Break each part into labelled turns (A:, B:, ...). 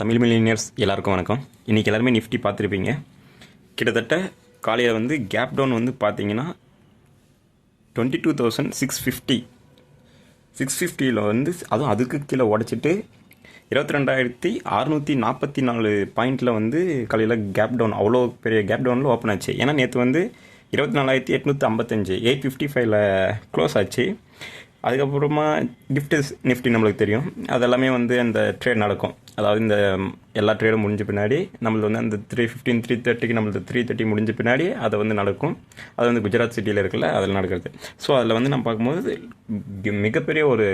A: Tamil millennials எல்லாருக்கும் வணக்கம் இன்றைக்கி எல்லாருமே நிஃப்டி பார்த்துருப்பீங்க கிட்டத்தட்ட காலையில் வந்து கேப் டவுன் வந்து பார்த்தீங்கன்னா twenty two thousand six fifty six ஃபிஃப்டியில் வந்து அதுவும் அதுக்கு கீழே உடச்சிட்டு இருபத்தி ரெண்டாயிரத்தி அறநூற்றி நாற்பத்தி நாலு பாயிண்ட்டில் வந்து காலையில் கேப் டவுன் அவ்வளோ பெரிய கேப் டவுனில் ஓப்பன் ஆச்சு ஏன்னா நேற்று வந்து இருபத்தி நாலாயிரத்தி எட்நூற்றி ஐம்பத்தஞ்சு எயிட் ஃபிஃப்டி ஃபைவ்ல க்ளோஸ் ஆச்சு அதுக்கப்புறமா கிஃப்ட்ஸ் நிஃப்டி நம்மளுக்கு தெரியும் அதெல்லாமே வந்து அந்த ட்ரேட் நடக்கும் அதாவது இந்த எல்லா ட்ரேடும் முடிஞ்ச பின்னாடி நம்மளுக்கு வந்து அந்த த்ரீ ஃபிஃப்டின் த்ரீ தேர்ட்டிக்கு நம்மளுக்கு த்ரீ தேர்ட்டி முடிஞ்ச பின்னாடி அதை வந்து நடக்கும் அது வந்து குஜராத் சிட்டியில் இருக்கல அதில் நடக்கிறது ஸோ அதில் வந்து நம்ம பார்க்கும்போது மிகப்பெரிய ஒரு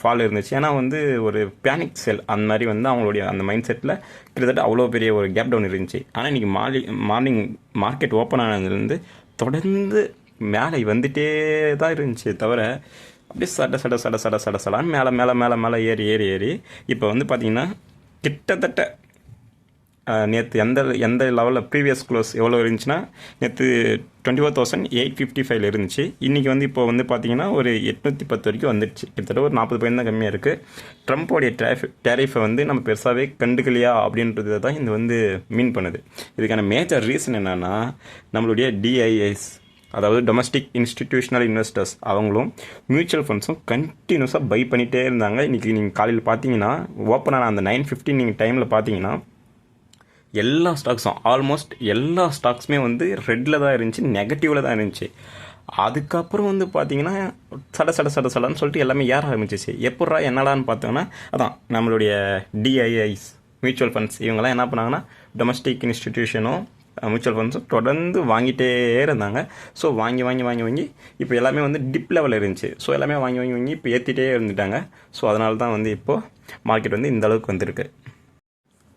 A: ஃபால் இருந்துச்சு ஏன்னா வந்து ஒரு பேனிக் செல் அந்த மாதிரி வந்து அவங்களுடைய அந்த மைண்ட் செட்டில் கிட்டத்தட்ட அவ்வளோ பெரிய ஒரு கேப் டவுன் இருந்துச்சு ஆனால் இன்றைக்கி மாலி மார்னிங் மார்க்கெட் ஓப்பன் ஆனதுலேருந்து தொடர்ந்து மேலே வந்துட்டே தான் இருந்துச்சு தவிர அப்படி சட சட சட சட சட சடான்னு மேலே மேலே மேலே மேலே ஏறி ஏறி ஏறி இப்போ வந்து பார்த்தீங்கன்னா கிட்டத்தட்ட நேற்று எந்த எந்த லெவலில் ப்ரீவியஸ் க்ளோஸ் எவ்வளோ இருந்துச்சுன்னா நேற்று twenty four thousand eight fifty ஃபைவ்ல இருந்துச்சு இன்றைக்கி வந்து இப்போ வந்து பார்த்திங்கன்னா ஒரு எட்நூற்றி பத்து வரைக்கும் வந்துடுச்சு கிட்டத்தட்ட ஒரு நாற்பது பயன் தான் கம்மியாக இருக்குது ட்ரம்ப்போடைய டேரிஃப் டேரிஃபை வந்து நம்ம பெருசாகவே கண்டுக்கலையா அப்படின்றத தான் இது வந்து மீன் பண்ணுது இதுக்கான மேஜர் ரீசன் என்னென்னா நம்மளுடைய டிஐஎஸ் அதாவது டொமஸ்டிக் இன்ஸ்டிடியூஷனல் இன்வெஸ்டர்ஸ் அவங்களும் மியூச்சுவல் ஃபண்ட்ஸும் கண்டினியூஸாக பை பண்ணிகிட்டே இருந்தாங்க இன்றைக்கி நீங்கள் காலையில் பார்த்தீங்கன்னா ஓப்பனான அந்த நைன் ஃபிஃப்டின் நீங்கள் டைமில் பார்த்தீங்கன்னா எல்லா ஸ்டாக்ஸும் ஆல்மோஸ்ட் எல்லா ஸ்டாக்ஸுமே வந்து ரெட்டில் தான் இருந்துச்சு நெகட்டிவில் தான் இருந்துச்சு அதுக்கப்புறம் வந்து பார்த்தீங்கன்னா சட சட சட சடன்னு சொல்லிட்டு எல்லாமே ஏற ஆரம்பிச்சிச்சு எப்பட்றா என்னடான்னு பார்த்தோன்னா அதான் நம்மளுடைய டிஐஐஸ் மியூச்சுவல் ஃபண்ட்ஸ் இவங்கெல்லாம் என்ன பண்ணாங்கன்னா டொமஸ்டிக் இன்ஸ்டிடியூஷனும் மியூச்சுவல் ஃபண்ட்ஸும் தொடர்ந்து வாங்கிட்டே இருந்தாங்க ஸோ வாங்கி வாங்கி வாங்கி வாங்கி இப்போ எல்லாமே வந்து டிப் லெவலில் இருந்துச்சு ஸோ எல்லாமே வாங்கி வாங்கி வாங்கி இப்போ ஏற்றிட்டே இருந்துட்டாங்க ஸோ அதனால தான் வந்து இப்போது மார்க்கெட் வந்து இந்த அளவுக்கு வந்திருக்கு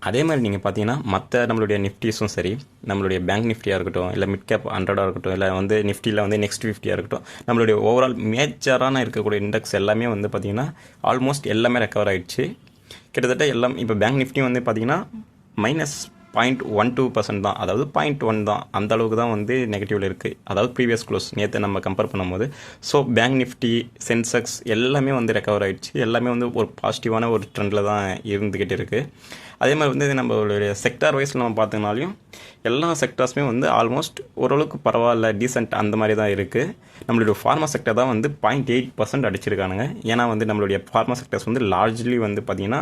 A: அதே மாதிரி நீங்கள் பார்த்தீங்கன்னா மற்ற நம்மளுடைய நிஃப்டிஸும் சரி நம்மளுடைய பேங்க் நிஃப்டியாக இருக்கட்டும் இல்லை மிட் கேப் ஹண்ட்ரடாக இருக்கட்டும் இல்லை வந்து நிஃப்டியில் வந்து நெக்ஸ்ட் ஃபிஃப்டியாக இருக்கட்டும் நம்மளுடைய ஓவரால் மேஜரான இருக்கக்கூடிய இண்டெக்ஸ் எல்லாமே வந்து பார்த்திங்கன்னா ஆல்மோஸ்ட் எல்லாமே ரெக்கவர் ஆகிடுச்சு கிட்டத்தட்ட எல்லாம் இப்போ பேங்க் நிஃப்டியும் வந்து பார்த்திங்கன்னா minus point one two percent தான் அதாவது பாயிண்ட் ஒன் தான் அந்த அளவுக்கு தான் வந்து நெகட்டிவ்ல இருக்குது அதாவது ப்ரீவியஸ் க்ளோஸ் நேற்று நம்ம கம்பேர் பண்ணும்போது ஸோ பேங்க் நிஃப்டி சென்செக்ஸ் எல்லாமே வந்து ரெக்கவர் ஆகிடுச்சு எல்லாமே வந்து ஒரு பாசிட்டிவான ஒரு ட்ரெண்டில் தான் இருந்துக்கிட்டு இருக்குது அதே மாதிரி வந்து நம்மளுடைய செக்டார் வைஸ் நம்ம பார்த்தோம்னாலையும் எல்லா செக்டார்ஸுமே வந்து ஆல்மோஸ்ட் ஓரளவுக்கு பரவாயில்ல டீசெண்ட் அந்த மாதிரி தான் இருக்குது நம்மளுடைய ஃபார்மா செக்டர் தான் வந்து பாயிண்ட் எயிட் பர்சன்ட் அடிச்சிருக்கானுங்க ஏன்னா வந்து நம்மளுடைய ஃபார்மா செக்டர்ஸ் வந்து லார்ஜ்லி வந்து பார்த்திங்கன்னா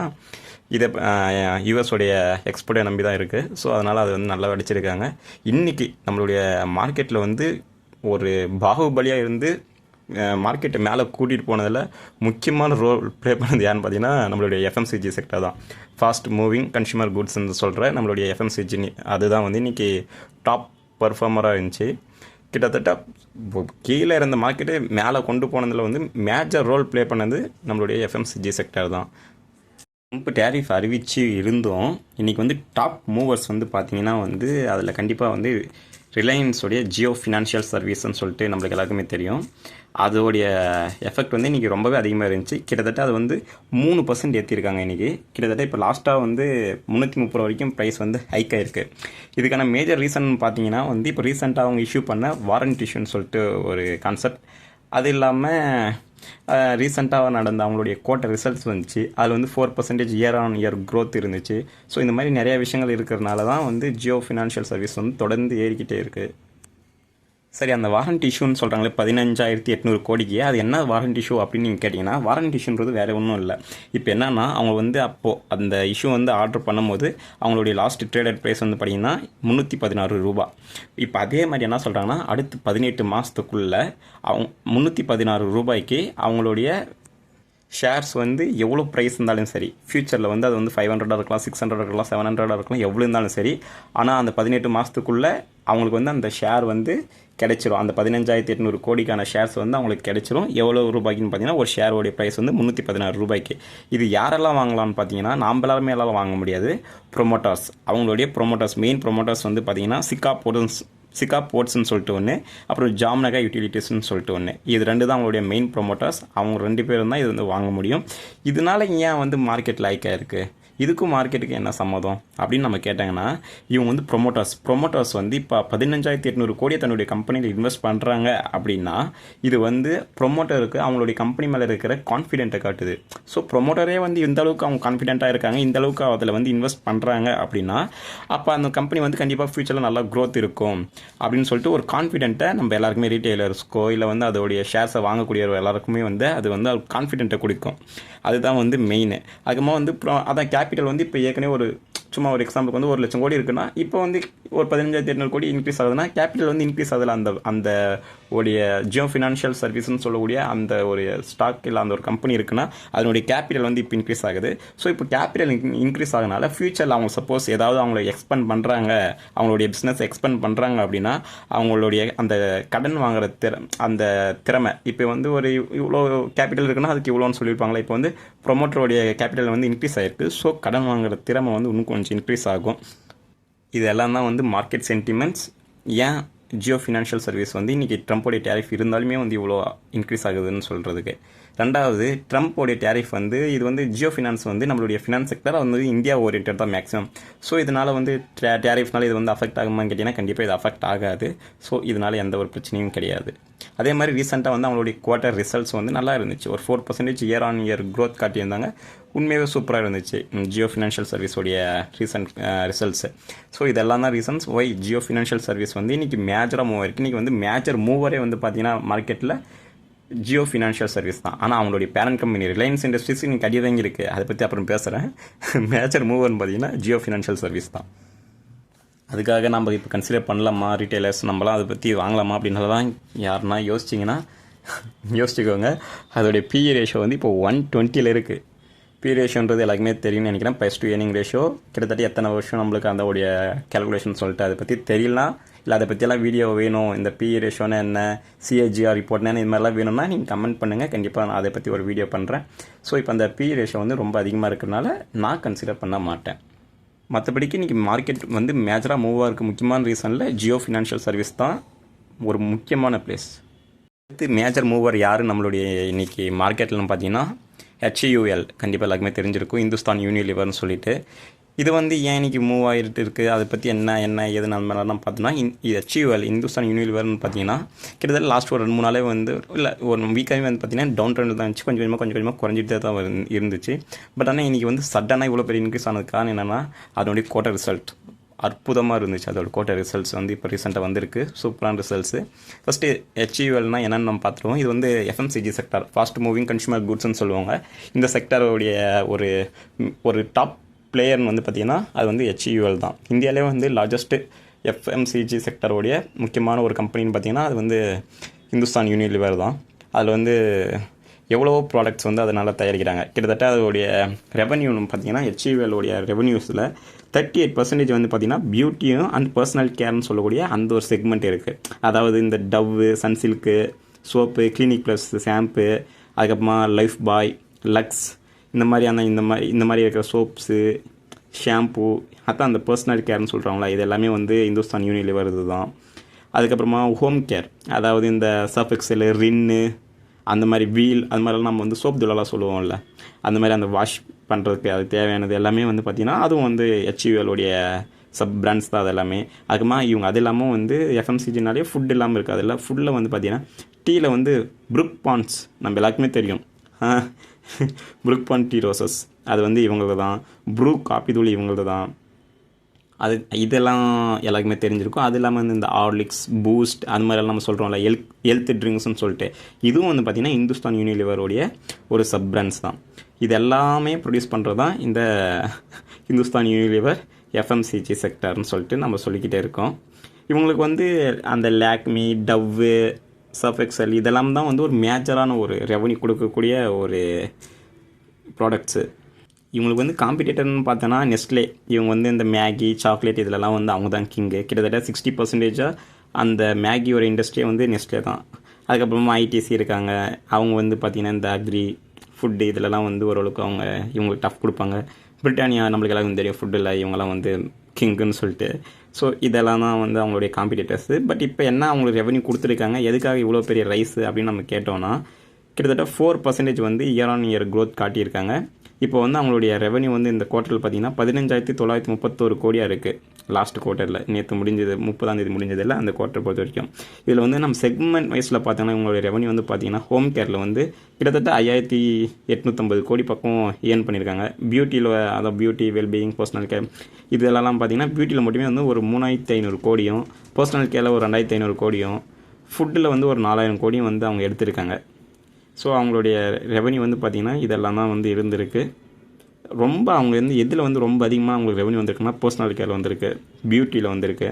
A: இதை யூஎஸோடைய எக்ஸ்போர்ட்டை நம்பி தான் இருக்குது ஸோ அதனால் அது வந்து நல்லா அடிச்சிருக்காங்க இன்றைக்கி நம்மளுடைய மார்க்கெட்டில் வந்து ஒரு பாகுபலியாக இருந்து மார்க்கெட்டை மேலே கூட்டிகிட்டு போனதில் முக்கியமான ரோல் ப்ளே பண்ணது யாருன்னு பார்த்தீங்கன்னா நம்மளுடைய எஃப்எம்சிஜி செக்டர் தான் ஃபாஸ்ட் மூவிங் கன்சியூமர் குட்ஸ்ன்னு சொல்கிற நம்மளுடைய எஃப்எம்சிஜி அதுதான் வந்து இன்றைக்கி டாப் பர்ஃபார்மராக இருந்துச்சு கிட்டத்தட்ட கீழே இருந்த மார்க்கெட்டை மேலே கொண்டு போனதில் வந்து மேஜர் ரோல் ப்ளே பண்ணது நம்மளுடைய எஃப்எம்சிஜி செக்டர் தான் முன்பு டேரிஃப் அறிவித்து இருந்தோம் இன்றைக்கி வந்து டாப் மூவர்ஸ் வந்து பார்த்திங்கன்னா வந்து அதில் கண்டிப்பாக வந்து ரிலையன்ஸோடைய ஜியோ ஃபினான்ஷியல் சர்வீஸ்ன்னு சொல்லிட்டு நம்மளுக்கு எல்லாருக்குமே தெரியும் அதோடைய எஃபெக்ட் வந்து இன்றைக்கி ரொம்பவே அதிகமாக இருந்துச்சு கிட்டத்தட்ட அது வந்து மூணு பர்சன்ட் ஏற்றிருக்காங்க இன்றைக்கி கிட்டத்தட்ட இப்போ லாஸ்ட்டாக வந்து முந்நூற்றி முப்பது ரூபா வரைக்கும் ப்ரைஸ் வந்து ஹைக் ஆகிருக்கு இதுக்கான மேஜர் ரீசன் பார்த்தீங்கன்னா வந்து இப்போ ரீசெண்டாக அவங்க இஷ்யூ பண்ண வாரண்ட் இஷ்யூன்னு சொல்லிட்டு ஒரு கான்செப்ட் அது இல்லாமல் ரீசெண்டாக நடந்த அவங்களுடைய கோட்டர் ரிசல்ட்ஸ் வந்துச்சு அதில் வந்து four percentage year on year growth இருந்துச்சு ஸோ இந்த மாதிரி நிறையா விஷயங்கள் இருக்கிறனால தான் வந்து ஜியோ ஃபினான்ஷியல் சர்வீஸ் வந்து தொடர்ந்து ஏறிக்கிட்டே இருக்குது சரி அந்த வாரண்ட் இஷ்யூன்னு சொல்கிறாங்களே பதினஞ்சாயிரத்தி எட்நூறு கோடிக்கு அது என்ன வாரண்ட் இஷ்யூ அப்படின்னு நீங்கள் கேட்டிங்கன்னா வாரண்ட் இஷ்யூன்றது வேறு ஒன்றும் இல்லை இப்போ என்னென்னா அவங்க வந்து அப்போது அந்த இஷ்யூ வந்து ஆர்டர் பண்ணும்போது அவங்களுடைய லாஸ்ட் ட்ரேடட் ப்ரைஸ் வந்து பார்த்திங்கன்னா முந்நூற்றி பதினாறு ரூபா இப்போ அதே மாதிரி என்ன சொல்கிறாங்கன்னா அடுத்து பதினெட்டு மாதத்துக்குள்ளே அவங்க முந்நூற்றி பதினாறு ரூபாய்க்கு அவங்களுடைய ஷேர்ஸ் வந்து எவ்வளோ ப்ரைஸ் இருந்தாலும் சரி ஃப்யூச்சரில் வந்து அது வந்து ஃபைவ் ஹண்ட்ரடாக இருக்கலாம் சிக்ஸ் ஹண்ட்ரட் இருக்கலாம் செவன் ஹண்ட்ரடாக இருக்கலாம் எவ்வளோ இருந்தாலும் சரி ஆனால் அந்த பதினெட்டு மாதத்துக்குள்ளே அவங்களுக்கு வந்து அந்த ஷேர் வந்து கிடைச்சிரும் அந்த பதினஞ்சாயிரத்தி எட்நூறு கோடிக்கான ஷேர்ஸ் வந்து அவங்களுக்கு கிடைச்சிரும் எவ்வளோ ரூபாய்க்குன்னு பார்த்தீங்கன்னா ஒரு ஷேரோடைய ப்ரைஸ் வந்து முந்நூற்றி பதினாறு ரூபாய்க்கு இது யாரெல்லாம் வாங்கலாம்னு பார்த்தீங்கன்னா நாம் எல்லாருமே எல்லாம் வாங்க முடியாது ப்ரொமோட்டர்ஸ் அவங்களுடைய ப்ரொமோட்டர்ஸ் மெயின் ப்ரொமோட்டர்ஸ் வந்து பார்த்தீங்கன்னா சிக்கா போர்டன்ஸ் சிகா போர்ட்ஸ்னு சொல்லிட்டு ஒன்று அப்புறம் ஜாம்நகா யூட்டிலிட்டிஸ்னு சொல்லிட்டு ஒன்று இது ரெண்டு தான் அவங்களுடைய மெயின் ப்ரொமோட்டர்ஸ் அவங்க ரெண்டு பேரும் தான் இது வந்து வாங்க முடியும் இதனால் ஏன் வந்து மார்க்கெட் லைக் ஆயிருக்கு இதுக்கும் மார்க்கெட்டுக்கு என்ன சம்மதம் அப்படின்னு நம்ம கேட்டாங்கன்னா இவங்க வந்து ப்ரொமோட்டர்ஸ் ப்ரொமோட்டர்ஸ் வந்து இப்போ பதினஞ்சாயிரத்தி எட்நூறு கோடியை தன்னுடைய கம்பெனியில் இன்வெஸ்ட் பண்ணுறாங்க அப்படின்னா இது வந்து ப்ரொமோட்டருக்கு அவங்களுடைய கம்பெனி மேலே இருக்கிற கான்ஃபிடென்ட்டை காட்டுது ஸோ ப்ரொமோட்டரே வந்து இந்த அளவுக்கு அவங்க கான்ஃபிடென்ட்டாக இருக்காங்க இந்த அளவுக்கு அதில் வந்து இன்வெஸ்ட் பண்ணுறாங்க அப்படின்னா அப்போ அந்த கம்பெனி வந்து கண்டிப்பாக ஃப்யூச்சரில் நல்லா க்ரோத் இருக்கும் அப்படின்னு சொல்லிட்டு ஒரு கான்ஃபிடென்ட்டை நம்ம எல்லாருக்குமே ரீட்டைலர்ஸ்க்கோ இல்லை வந்து அதோடைய ஷேர்ஸை வாங்கக்கூடிய எல்லாருக்குமே வந்து அது வந்து கான்ஃபிடென்ட்டை கொடுக்கும் அதுதான் வந்து மெயின் அதுக்கப்புறமா வந்து அதான் கேபிட்டல் வந்து இப்போ ஏற்கனவே ஒரு சும்மா ஒரு எக்ஸாம்பிள் வந்து ஒரு லட்சம் கோடி இருக்குன்னா இப்போ வந்து ஒரு பதினஞ்சாயிரத்தி எட்நூறு கோடி இன்க்ரீஸ் ஆகுதுன்னா கேபிட்டல் வந்து இன்க்ரீஸ் ஆகுதுல அந்த அந்த உடைய ஜியோ ஃபினான்ஷியல் சர்வீஸ்னு சொல்லக்கூடிய அந்த ஒரு ஸ்டாக் இல்லை அந்த ஒரு கம்பெனி இருக்குன்னா அதனுடைய கேபிட்டல் வந்து இப்போ இன்க்ரீஸ் ஆகுது ஸோ இப்போ கேபிட்டல் இன்க்ரீஸ் ஆகுனால ஃபியூச்சரில் அவங்க சப்போஸ் ஏதாவது அவங்கள எக்ஸ்பெண்ட் பண்ணுறாங்க அவங்களுடைய பிஸ்னஸ் எக்ஸ்பெண்ட் பண்ணுறாங்க அப்படின்னா அவங்களுடைய அந்த கடன் வாங்குற திற அந்த திறமை இப்போ வந்து ஒரு இவ்வளோ கேபிட்டல் இருக்குன்னா அதுக்கு இவ்வளோன்னு சொல்லியிருப்பாங்களா இப்போ வந்து ப்ரொமோட்டருடைய கேபிட்டல் வந்து இன்க்ரீஸ் ஆகிருக்கு ஸோ கடன் வாங்குற திறமை வந்து இன்னும் கொஞ்சம் இன்க்ரீஸ் ஆகும் இதெல்லாம் தான் வந்து மார்க்கெட் சென்டிமெண்ட்ஸ் ஏன் ஜியோ ஃபினான்ஷியல் சர்வீஸ் வந்து இன்றைக்கி ட்ரம்ப்போடைய டேரிஃப் இருந்தாலுமே வந்து இவ்வளோ இன்க்ரீஸ் ஆகுதுன்னு சொல்கிறதுக்கு ரெண்டாவது ட்ரம்ப்போடைய டேரிஃப் வந்து இது வந்து ஜியோ ஃபினான்ஸ் வந்து நம்மளுடைய ஃபினான்ஸ் செக்டர் வந்து இந்தியா ஓரியன்ட் தான் மேக்ஸிமம் ஸோ இதனால் வந்து டே டேரிஃப்னால இது வந்து அஃபெக்ட் ஆகுமான்னு கேட்டிங்கன்னா கண்டிப்பாக இது அஃபெக்ட் ஆகாது ஸோ இதனால் எந்த ஒரு பிரச்சனையும் கிடையாது அதே மாதிரி ரீசெண்டாக வந்து அவங்களுடைய குவார்ட்டர் ரிசல்ட்ஸ் வந்து நல்லா இருந்துச்சு ஒரு four percentage year on year growth காட்டியிருந்தாங்க உண்மையாகவே சூப்பராக இருந்துச்சு ஜியோ ஃபினான்ஷியல் சர்வீஸோடைய ரீசன்ட் ரிசல்ட்ஸு ஸோ இதெல்லாம் தான் reasons why Jio financial service வந்து இன்றைக்கி மேஜராக மூவ் இருக்குது இன்றைக்கி வந்து மேஜர் மூவரே வந்து பார்த்திங்கன்னா மார்க்கெட்டில் ஜியோ ஃபினான்ஷியல் சர்வீஸ் தான் ஆனால் அவங்களுடைய பேரண்ட் கம்பெனி ரிலையன்ஸ் இண்டஸ்ட்ரீஸ் நீங்கள் அடி வாங்கி இருக்குது அதை பற்றி அப்புறம் பேசுகிறேன் மேஜர் மூவர்னு பார்த்தீங்கன்னா ஜியோ ஃபினான்ஷியல் சர்வீஸ் தான் அதுக்காக நம்ம இப்போ கன்சிடர் பண்ணலாமா ரீட்டைலர்ஸ் நம்மளாம் அதை பற்றி வாங்கலாமா தான் யாருன்னா யோசிச்சிங்கன்னா யோசிச்சுக்கோங்க அதோடைய பிஇ ரேஷோ e வந்து இப்போ ஒன் டுவெண்ட்டியில் இருக்குது பி ரேஷியோன்றது எல்லாருக்குமே தெரியும்னு நினைக்கிறேன் பெஸ்ட் டு ஏர்னிங் ரேஷியோ கிட்டத்தட்ட எத்தனை வருஷம் நம்மளுக்கு உடைய கேல்குலேஷன் சொல்லிட்டு அதை பற்றி தெரியலாம் இல்லை அதை பற்றியெல்லாம் வீடியோ வேணும் இந்த பி ரேஷியோன்னு e என்ன ரிப்போர்ட் ரிப்போர்ட்னா இது மாதிரிலாம் வேணும்னா நீங்கள் கமெண்ட் பண்ணுங்கள் கண்டிப்பாக நான் அதை பற்றி ஒரு வீடியோ பண்ணுறேன் ஸோ இப்போ அந்த பி ரேஷியோ e வந்து ரொம்ப அதிகமாக இருக்கிறனால நான் கன்சிடர் பண்ண மாட்டேன் மற்றபடிக்கு இன்றைக்கி மார்க்கெட் வந்து மேஜராக மூவாக இருக்குது முக்கியமான ரீசனில் ஜியோ ஃபினான்ஷியல் சர்வீஸ் தான் ஒரு முக்கியமான பிளேஸ் அடுத்து மேஜர் மூவர் யார் நம்மளுடைய இன்றைக்கி மார்க்கெட்டில்னு பார்த்தீங்கன்னா ஹெச்யூஎல் கண்டிப்பாக எல்லாருக்குமே தெரிஞ்சிருக்கும் இந்துஸ்தான் யூனிலிவர்னு சொல்லிட்டு இது வந்து ஏன் இன்றைக்கி மூவ் ஆகிட்டு இருக்குது அதை பற்றி என்ன என்ன எது அந்த மாதிரிலாம் பார்த்தோன்னா இது அச்சீவல் இந்துஸ்தான் யூனிவர்னு பார்த்தீங்கன்னா கிட்டத்தட்ட லாஸ்ட் ஒரு ரெண்டு மூணு நாளே வந்து இல்லை ஒரு வீக்காகவே வந்து பார்த்தீங்கன்னா டவுன் ட்ரெண்ட் தான் இருந்துச்சு கொஞ்சம் கொஞ்சமாக கொஞ்சம் கொஞ்சமாக குறைஞ்சிட்டு தான் இருந்துச்சு பட் ஆனால் இன்றைக்கி வந்து சடனாக இவ்வளோ பெரிய இன்க்ரீஸ் ஆனது காரணம் என்னென்னா அதனுடைய கோட்டை ரிசல்ட் அற்புதமாக இருந்துச்சு அதோட கோட்டை ரிசல்ட்ஸ் வந்து இப்போ ரீசெண்டாக வந்திருக்கு சூப்பரான ரிசல்ட்ஸு ஃபஸ்ட்டு ஹெச்இஎல்னா என்னென்னு நம்ம பார்த்துருவோம் இது வந்து FMCG sector fast moving consumer குட்ஸ்ன்னு சொல்லுவாங்க இந்த செக்டாரோடைய ஒரு ஒரு டாப் பிளேயர்னு வந்து பார்த்திங்கன்னா அது வந்து ஹெச்இஎல் e தான் இந்தியாவிலே வந்து லார்ஜஸ்ட்டு எஃப்எம்சிஜி செக்டருடைய முக்கியமான ஒரு கம்பெனின்னு பார்த்திங்கன்னா அது வந்து ஹிந்துஸ்தான் யூனிலிவர் தான் அதில் வந்து எவ்வளவோ ப்ராடக்ட்ஸ் வந்து அதனால் தயாரிக்கிறாங்க கிட்டத்தட்ட அதோடைய ரெவன்யூன்னு பார்த்தீங்கன்னா ஹெச்இவேலோடைய ரெவன்யூஸில் தேர்ட்டி எயிட் பர்சன்டேஜ் வந்து பார்த்திங்கன்னா பியூட்டியும் அண்ட் பர்சனல் கேர்னு சொல்லக்கூடிய அந்த ஒரு செக்மெண்ட் இருக்குது அதாவது இந்த Dove Sunsilk soap Clinic Plus shampoo அதுக்கப்புறமா லைஃப் பாய் லக்ஸ் இந்த மாதிரியான இந்த மாதிரி இந்த மாதிரி இருக்கிற சோப்ஸு ஷாம்பு அதான் அந்த பர்சனல் கேர்னு சொல்கிறாங்களா இது எல்லாமே வந்து இந்துஸ்தான் யூனிலிவர் வருது தான் அதுக்கப்புறமா ஹோம் கேர் அதாவது இந்த சஃபெக்ஸில் ரின்னு அந்த மாதிரி வீல் அது மாதிரிலாம் நம்ம வந்து சோப் துளலாம் சொல்லுவோம்ல அந்த மாதிரி அந்த வாஷ் பண்ணுறதுக்கு அது தேவையானது எல்லாமே வந்து பார்த்திங்கன்னா அதுவும் வந்து ஹெச்யூஎலுடைய சப் பிராண்ட்ஸ் தான் அது எல்லாமே அதுக்கப்புறமா இவங்க அது இல்லாமல் வந்து எஃப்எம்சிஜினாலே ஃபுட் இல்லாமல் இருக்குது அதில் ஃபுட்டில் வந்து பார்த்திங்கன்னா டீயில் வந்து ப்ரூக் பான்ஸ் நம்ம எல்லாருக்குமே தெரியும் ப்ரூக் பான் டீ ரோசஸ் அது வந்து இவங்களது தான் ப்ரூ காப்பி தூள் இவங்களது தான் அது இதெல்லாம் எல்லாருக்குமே தெரிஞ்சிருக்கும் அது இல்லாமல் வந்து இந்த ஆர்லிக்ஸ் பூஸ்ட் அது மாதிரிலாம் நம்ம சொல்கிறோம்ல ஹெல் ஹெல்த் ட்ரிங்க்ஸ்னு சொல்லிட்டு இதுவும் வந்து பார்த்திங்கன்னா இந்துஸ்தான் யூனிலிவருடைய ஒரு சப் பிராண்ட்ஸ் தான் இது எல்லாமே ப்ரொடியூஸ் பண்ணுறது தான் இந்த இந்துஸ்தான் யூனிலிவர் எஃப்எம்சிஜி செக்டர்னு சொல்லிட்டு நம்ம சொல்லிக்கிட்டே இருக்கோம் இவங்களுக்கு வந்து அந்த லேக்மி டவ்வு சஃபெக்சல் இதெல்லாம் தான் வந்து ஒரு மேஜரான ஒரு ரெவன்யூ கொடுக்கக்கூடிய ஒரு ப்ராடக்ட்ஸு இவங்களுக்கு வந்து காம்படிட்டர்னு பார்த்தோன்னா நெஸ்ட்லே இவங்க வந்து இந்த மேகி சாக்லேட் இதிலலாம் வந்து அவங்க தான் கிங்கு கிட்டத்தட்ட சிக்ஸ்டி பர்சன்டேஜாக அந்த மேகியோட இண்டஸ்ட்ரியே வந்து நெஸ்ட்லே தான் அதுக்கப்புறமா ஐடிசி இருக்காங்க அவங்க வந்து பார்த்திங்கன்னா இந்த அக்ரி ஃபுட்டு இதிலலாம் வந்து ஓரளவுக்கு அவங்க இவங்களுக்கு டஃப் கொடுப்பாங்க பிரிட்டானியா நம்மளுக்கு எல்லாருக்கும் தெரியும் இல்லை இவங்கெல்லாம் வந்து கிங்குன்னு சொல்லிட்டு ஸோ இதெல்லாம் தான் வந்து அவங்களுடைய காம்படிட்டர்ஸு பட் இப்போ என்ன அவங்களுக்கு ரெவன்யூ கொடுத்துருக்காங்க எதுக்காக இவ்வளோ பெரிய ரைஸ் அப்படின்னு நம்ம கேட்டோம்னா கிட்டத்தட்ட ஃபோர் பர்சன்டேஜ் வந்து இயர் ஆன் இயர் க்ரோத் காட்டியிருக்காங்க இப்போ வந்து அவங்களுடைய ரெவன்யூ வந்து இந்த குவார்ட்டரில் பார்த்தீங்கன்னா பதினஞ்சாயிரத்தி தொள்ளாயிரத்தி முப்பத்தோரு கோடியாக இருக்குது லாஸ்ட் குவார்ட்டரில் நேற்று முடிஞ்சது முப்பதாம் தேதி முடிஞ்சதில்ல அந்த குவார்ட்டர் பொறுத்த வரைக்கும் இதில் வந்து நம்ம செக்மெண்ட் வைஸில் பார்த்தோம்னா இவங்களுடைய ரெவன்யூ வந்து பார்த்தீங்கன்னா ஹோம் கேரில் வந்து கிட்டத்தட்ட ஐயாயிரத்தி எட்நூற்றம்பது கோடி பக்கம் ஏர்ன் பண்ணியிருக்காங்க பியூட்டியில் அதாவது பியூட்டி வெல்பீயிங் பர்சனல் கேர் இதெல்லாம் பார்த்தீங்கன்னா பியூட்டியில் மட்டுமே வந்து ஒரு மூணாயிரத்தி ஐநூறு கோடியும் பர்சனல் கேரில் ஒரு ரெண்டாயிரத்தி ஐநூறு கோடியும் ஃபுட்டில் வந்து ஒரு நாலாயிரம் கோடியும் வந்து அவங்க எடுத்திருக்காங்க ஸோ அவங்களுடைய ரெவன்யூ வந்து பார்த்திங்கன்னா இதெல்லாம் தான் வந்து இருந்திருக்கு ரொம்ப அவங்க வந்து எதில் வந்து ரொம்ப அதிகமாக அவங்களுக்கு ரெவன்யூ வந்திருக்குன்னா பர்சனல் கேர் வந்திருக்கு பியூட்டியில் வந்திருக்கு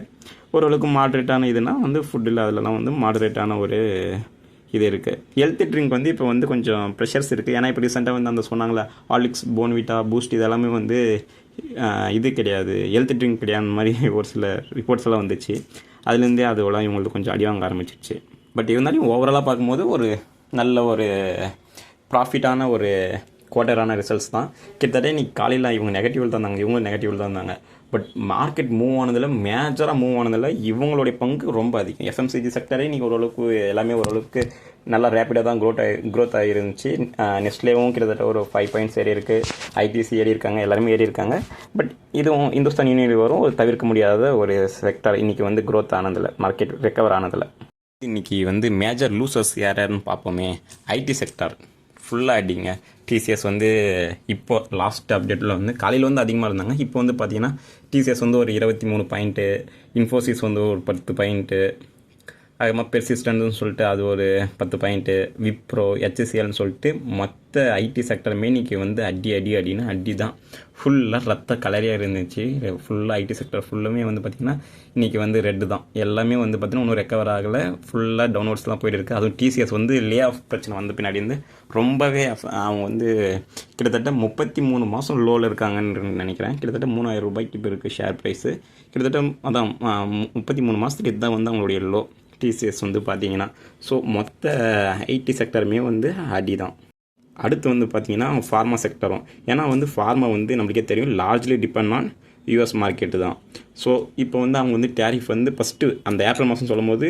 A: ஓரளவுக்கு மாட்ரேட்டான இதுனால் வந்து ஃபுட்டில் அதிலலாம் வந்து மாடரேட்டான ஒரு இது இருக்குது ஹெல்த் ட்ரிங்க் வந்து இப்போ வந்து கொஞ்சம் ப்ரெஷர்ஸ் இருக்குது ஏன்னா இப்போ ரீசெண்டாக வந்து அந்த சொன்னாங்களே ஆர்லிக்ஸ் போன்விட்டா பூஸ்ட் இதெல்லாமே வந்து இது கிடையாது ஹெல்த் ட்ரிங்க் கிடையாது மாதிரி ஒரு சில ரிப்போர்ட்ஸ் எல்லாம் வந்துச்சு அதுலேருந்தே அதோட இவங்களுக்கு கொஞ்சம் அடி வாங்க ஆரம்பிச்சிருச்சு பட் இருந்தாலும் ஓவராலாக பார்க்கும்போது ஒரு நல்ல ஒரு ப்ராஃபிட்டான ஒரு குவார்டரான ரிசல்ட்ஸ் தான் கிட்டத்தட்ட இன்றைக்கி காலையில் இவங்க நெகட்டிவில் தான் இருந்தாங்க நெகட்டிவில் தான் இருந்தாங்க பட் மார்க்கெட் மூவ் ஆனதில் மேஜராக மூவ் ஆனதில் இவங்களுடைய பங்கு ரொம்ப அதிகம் எஃப்எம்சிஜி செக்டரே இன்றைக்கி ஓரளவுக்கு எல்லாமே ஓரளவுக்கு நல்லா ரேப்பிடாக தான் க்ரோத் ஆகி க்ரோத் ஆகிருந்துச்சு நெஸ்ட்லேவும் கிட்டத்தட்ட ஒரு ஃபைவ் பாயிண்ட்ஸ் ஏறி இருக்குது ஐடிசி ஏறி இருக்காங்க எல்லாருமே ஏறி இருக்காங்க பட் இதுவும் இந்துஸ்தான் யூனியன் வரும் தவிர்க்க முடியாத ஒரு செக்டர் இன்றைக்கி வந்து க்ரோத் ஆனதில் மார்க்கெட் ரெக்கவர் ஆனதில் இன்றைக்கி வந்து மேஜர் லூசர்ஸ் யார் யாருன்னு பார்ப்போமே ஐடி செக்டார் ஃபுல்லாக அடிங்க டிசிஎஸ் வந்து இப்போ லாஸ்ட் அப்டேட்டில் வந்து காலையில் வந்து அதிகமாக இருந்தாங்க இப்போ வந்து பார்த்தீங்கன்னா டிசிஎஸ் வந்து ஒரு இருபத்தி மூணு பாயிண்ட்டு இன்ஃபோசிஸ் வந்து ஒரு பத்து பாயிண்ட்டு அதுக்கப்புறமா பெர்சிஸ்டன்ட்னு சொல்லிட்டு அது ஒரு பத்து பாயிண்ட்டு விப்ரோ ஹெச்சிசிஎல்னு சொல்லிட்டு மொத்த ஐடி செக்டருமே இன்றைக்கி வந்து அடி அடி அடின்னு அடி தான் ஃபுல்லாக ரத்த கலரியாக இருந்துச்சு ஃபுல்லாக ஐடி செக்டர் ஃபுல்லுமே வந்து பார்த்திங்கன்னா இன்றைக்கி வந்து ரெட்டு தான் எல்லாமே வந்து பார்த்திங்கன்னா ஒன்றும் ரெக்கவர் ஆகலை ஃபுல்லாக டவுன்வர்ட்ஸ்லாம் போயிட்டு இருக்குது அதுவும் டிசிஎஸ் வந்து லே ஆஃப் பிரச்சனை வந்து பின்னாடி வந்து ரொம்பவே அவங்க வந்து கிட்டத்தட்ட முப்பத்தி மூணு மாதம் லோவில் இருக்காங்கன்னு நினைக்கிறேன் கிட்டத்தட்ட மூணாயிரம் ரூபாய்க்கு இப்போ இருக்குது ஷேர் ப்ரைஸு கிட்டத்தட்ட அதான் முப்பத்தி மூணு மாதத்துக்கு இதுதான் வந்து அவங்களுடைய லோ டிசிஎஸ் வந்து பார்த்தீங்கன்னா ஸோ மொத்த ஐடி செக்டருமே வந்து அடி தான் அடுத்து வந்து பார்த்திங்கன்னா ஃபார்மா செக்டரும் ஏன்னா வந்து ஃபார்மா வந்து நம்மளுக்கே தெரியும் largely depend on US market தான் ஸோ இப்போ வந்து அவங்க வந்து டேரிஃப் வந்து ஃபஸ்ட்டு அந்த ஏப்ரல் மாதம் சொல்லும் போது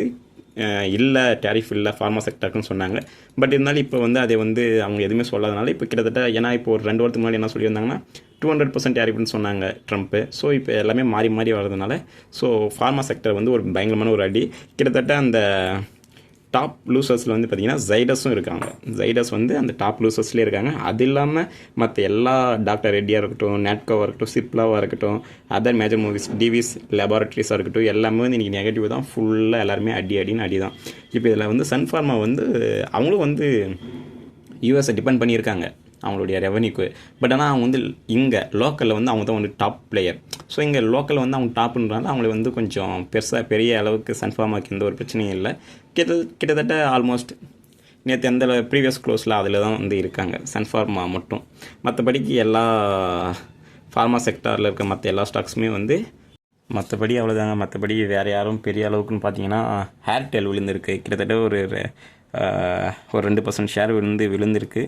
A: இல்லை டேரிஃப் இல்லை ஃபார்மா செக்டருக்குன்னு சொன்னாங்க பட் இருந்தாலும் இப்போ வந்து அதை வந்து அவங்க எதுவுமே சொல்லாதனால இப்போ கிட்டத்தட்ட ஏன்னா இப்போ ஒரு ரெண்டு வாரத்துக்கு முன்னாடி என்ன சொல்லியிருந்தாங்கன்னா டூ ஹண்ட்ரட் பர்சன்ட் டேரிஃப்னு சொன்னாங்க ட்ரம்ப்பு ஸோ இப்போ எல்லாமே மாறி மாறி வர்றதுனால ஸோ ஃபார்மா செக்டர் வந்து ஒரு பயங்கரமான ஒரு அடி கிட்டத்தட்ட அந்த டாப் லூசர்ஸில் வந்து பார்த்திங்கன்னா ஜைடஸும் இருக்காங்க ஜைடஸ் வந்து அந்த டாப் லூசர்ஸ்லேயே இருக்காங்க அது இல்லாமல் மற்ற எல்லா டாக்டர் ரெட்டியாக இருக்கட்டும் நெட்கோவாக இருக்கட்டும் சிப்லாவாக இருக்கட்டும் அதர் மேஜர் மூவிஸ் டிவிஸ் லெபார்ட்ரிஸாக இருக்கட்டும் எல்லாமே வந்து இன்றைக்கி நெகட்டிவ் தான் ஃபுல்லாக எல்லாருமே அடி அடின்னு அடி தான் இப்போ இதில் வந்து சன்ஃபார்மா வந்து அவங்களும் வந்து யூஎஸை டிபெண்ட் பண்ணியிருக்காங்க அவங்களுடைய ரெவன்யூக்கு பட் ஆனால் அவங்க வந்து இங்கே லோக்கலில் வந்து அவங்க தான் வந்து டாப் பிளேயர் ஸோ இங்கே லோக்கலில் வந்து அவங்க டாப்புன்றாங்க அவங்கள வந்து கொஞ்சம் பெருசாக பெரிய அளவுக்கு சன்ஃபார்ம் ஆக்கி எந்த ஒரு பிரச்சனையும் இல்லை கிட்ட கிட்டத்தட்ட ஆல்மோஸ்ட் நேற்று எந்த ப்ரீவியஸ் க்ளோஸில் அதில் தான் வந்து இருக்காங்க சன்ஃபார்மா மட்டும் மற்றபடிக்கு எல்லா ஃபார்மா செக்டாரில் இருக்க மற்ற எல்லா ஸ்டாக்ஸுமே வந்து மற்றபடி அவ்வளோதாங்க மற்றபடி வேறு யாரும் பெரிய அளவுக்குன்னு பார்த்தீங்கன்னா ஹேர்டெல் விழுந்திருக்கு கிட்டத்தட்ட ஒரு ஒரு ரெண்டு பர்சன்ட் ஷேர் விழுந்து விழுந்திருக்கு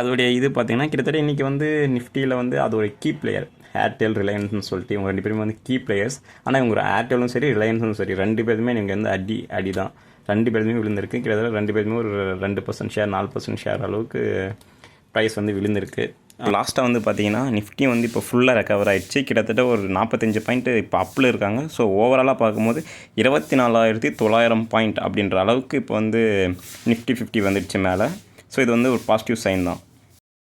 A: அதோடைய இது பார்த்திங்கன்னா கிட்டத்தட்ட இன்றைக்கி வந்து நிஃப்டியில் வந்து அது ஒரு கீ பிளேயர் ஏர்டெல் ரிலையன்ஸ்னு சொல்லிட்டு இவங்க ரெண்டு பேரும் வந்து கீ பிளேயர்ஸ் ஆனால் இவங்க ஏர்டெல்லும் சரி ரிலையன்ஸும் சரி ரெண்டு பேருமே நீங்கள் வந்து அடி அடி தான் ரெண்டு பேருமே விழுந்திருக்கு கிட்டத்தட்ட ரெண்டு பேருமே ஒரு ரெண்டு பர்சன்ட் ஷேர் நாலு பர்சன்ட் ஷேர் அளவுக்கு ப்ரைஸ் வந்து விழுந்திருக்கு லாஸ்ட்டாக வந்து பார்த்தீங்கன்னா நிஃப்டி வந்து இப்போ ஃபுல்லாக ரெக்கவர் ஆகிடுச்சு கிட்டத்தட்ட ஒரு நாற்பத்தஞ்சு பாயிண்ட் இப்போ அப்பில் இருக்காங்க ஸோ ஓவராலாக பார்க்கும்போது இருபத்தி நாலாயிரத்தி தொள்ளாயிரம் பாயிண்ட் அப்படின்ற அளவுக்கு இப்போ வந்து நிஃப்டி ஃபிஃப்டி வந்துடுச்சு மேலே ஸோ இது வந்து ஒரு பாசிட்டிவ் சைன் தான்